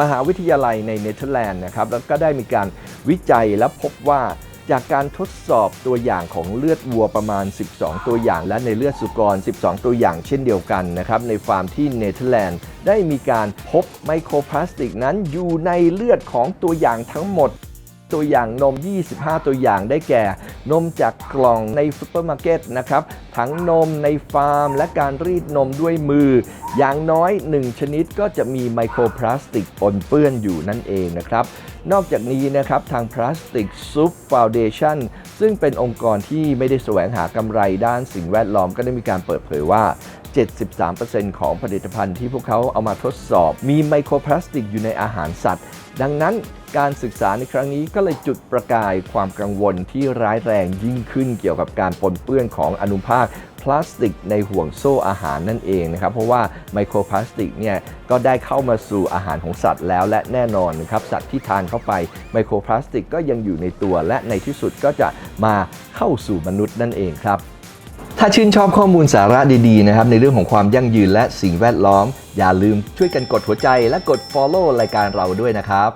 มหาวิทยาลัยในเนเธอร์แลนด์นะครับแล้วก็ได้มีการวิจัยและพบว่าจากการทดสอบตัวอย่างของเลือดวัวประมาณ 12 ตัวอย่าง และในเลือดสุกร 12 ตัวอย่างเช่นเดียวกันนะครับในฟาร์มที่เนเธอร์แลนด์ได้มีการพบไมโครพลาสติกนั้นอยู่ในเลือดของตัวอย่างทั้งหมด ตัวอย่างนม 25 ตัวอย่างได้แก่ นมจากกล่องในซูเปอร์มาร์เก็ตนะครับทั้งนมในฟาร์ม และการรีดนมด้วยมือ อย่างน้อย 1 ชนิดก็จะมีไมโครพลาสติกปนเปื้อนอยู่นั่นเองนะครับนอกจากนี้นะครับทางพลาสติกซุปฟาวเดชันซึ่งเป็นองค์กรที่ไม่ได้แสวงหากำไรด้านสิ่งแวดล้อมก็ได้มีการเปิดเผยว่า 73%ของผลิตภัณฑ์ที่พวกเขาเอามาทดสอบ มีไมโครพลาสติกอยู่ในอาหารสัตว์ ดังนั้น การศึกษาในครั้งนี้ก็เลยจุดประกายความกังวลที่ร้ายแรงยิ่งขึ้นเกี่ยวกับการปนเปื้อนของอนุภาคพลาสติกในห่วงโซ่อาหารนั่นเองนะครับเพราะว่าไมโครพลาสติกเนี่ยก็ได้เข้ามาสู่อาหารของสัตว์แล้วและแน่นอนนะครับสัตว์ที่ทานเข้าไปไมโครพลาสติกก็ยังอยู่ในตัว และในที่สุดก็จะมาเข้าสู่มนุษย์นั่นเองครับถ้าชื่นชอบข้อมูลสาระดีๆนะครับในเรื่องของความยั่งยืนและสิ่งแวดล้อม อย่าลืมช่วยกันกดหัวใจและกด follow รายการเราด้วยนะครับ